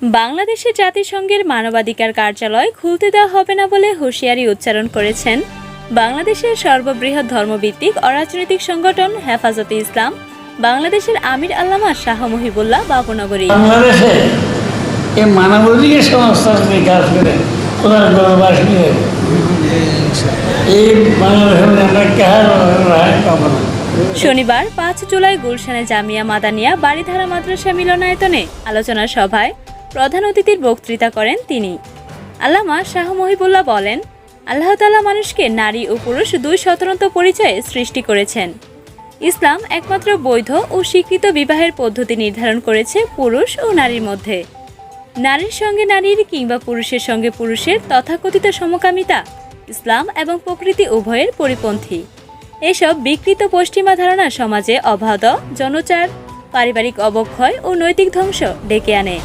বাংলাদেশের জাতিসংঘের মানবাধিকার কার্যালয় খুলতে দেওয়া হবে না বলে হুঁশিয়ারি উচ্চারণ করেছেন বাংলাদেশের সর্ববৃহৎ ধর্মভিত্তিক অরাজনৈতিক সংগঠন হেফাজতে ইসলাম, বাংলাদেশের আমির আল্লামা শাহ মহিবুল্লাহ বাবুনগরী। বাংলাদেশে এই মানবাধিকার বিকাশ করে ওনার এই শনিবার, পাঁচ জুলাই, গুলশানে জামিয়া মাদানিয়া বাড়িধারা মাদ্রাসা মিলনায়তনে আলোচনা সভায় প্রধান অতিথির বক্তৃতা করেন তিনি। আল্লামা শাহ মহিবুল্লাহ বলেন, আল্লাহ তাআলা মানুষকে নারী ও পুরুষ দুই স্বতন্ত্র পরিচয়ে সৃষ্টি করেছেন। ইসলাম একমাত্র বৈধ ও স্বীকৃত বিবাহের পদ্ধতি নির্ধারণ করেছে পুরুষ ও নারীর মধ্যে। নারীর সঙ্গে নারীর কিংবা পুরুষের সঙ্গে পুরুষের তথাকথিত সমকামিতা, ইসলাম এবং প্রকৃতি উভয়ের পরিপন্থী। এসব বিকৃত পশ্চিমা ধারণা সমাজে অবাধ, জনচার, পারিবারিক অবক্ষয় ও নৈতিক ধ্বংস ডেকে আনে।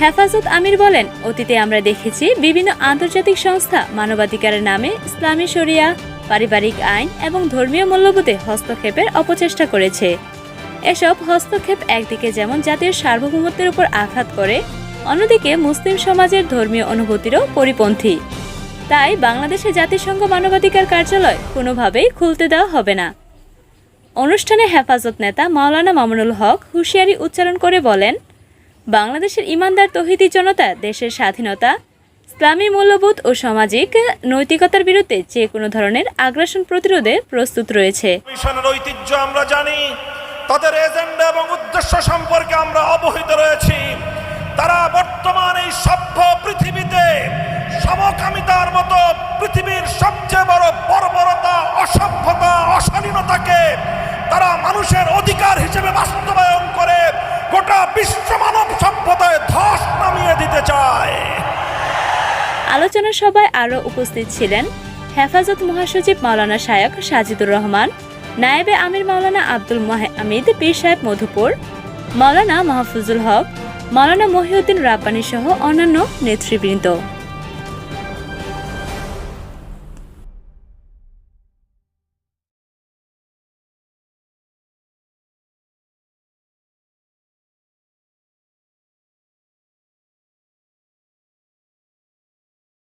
হেফাজত আমির বলেন, অতীতে আমরা দেখেছি বিভিন্ন আন্তর্জাতিক সংস্থা মানবাধিকারের নামে ইসলামী শরিয়া, পারিবারিক আইন এবং ধর্মীয় মূল্যবোধে হস্তক্ষেপের অপচেষ্টা করেছে। এসব হস্তক্ষেপ একদিকে যেমন জাতীয় সার্বভৌমত্বের উপর আঘাত করে, অন্যদিকে মুসলিম সমাজের ধর্মীয় অনুভূতিরও পরিপন্থী। তাই বাংলাদেশে জাতিসংঘ মানবাধিকার কার্যালয় কোনোভাবেই খুলতে দেওয়া হবে না। অনুষ্ঠানে হেফাজত নেতা মাওলানা মামুনুল হক হুঁশিয়ারি উচ্চারণ করে বলেন, বাংলাদেশের ইমানদার তহিদি জনতা, দেশের স্বাধীনতা, ইসলামী মূল্যবোধ ও সামাজিক নৈতিকতার বিরুদ্ধে যে কোনো ধরনের আগ্রাসন প্রতিরোধে প্রস্তুত রয়েছে। ঐতিহ্য আমরা জানি তাদের এজেন্ডা এবং উদ্দেশ্য সম্পর্কে আমরা অবহিত রয়েছি। তারা বর্তমান এই সভ্য পৃথিবীতে সমকামিতার মতো পৃথিবীর সবচেয়ে বড় বর্বরতা, অসভ্যতা, অশালীনতাকে তারা মানুষের অধিকার হিসেবে বাস্তবায়ন করে গোটা বিশ্ব মানব সভ্যতায় ধস নামিয়ে দিতে চায়। আলোচনা সভায় আরও উপস্থিত ছিলেন হেফাজত মহাসচিব মাওলানা শায়ক সাজিদুর রহমান নায়েবে আমির মাওলানা আব্দুল আমিদ, পীর সাহেব মধুপুর, মাওলানা মাহফুজুল হক, মাওলানা মহিউদ্দিন রাব্বানি সহ অন্যান্য নেতৃবৃন্দ।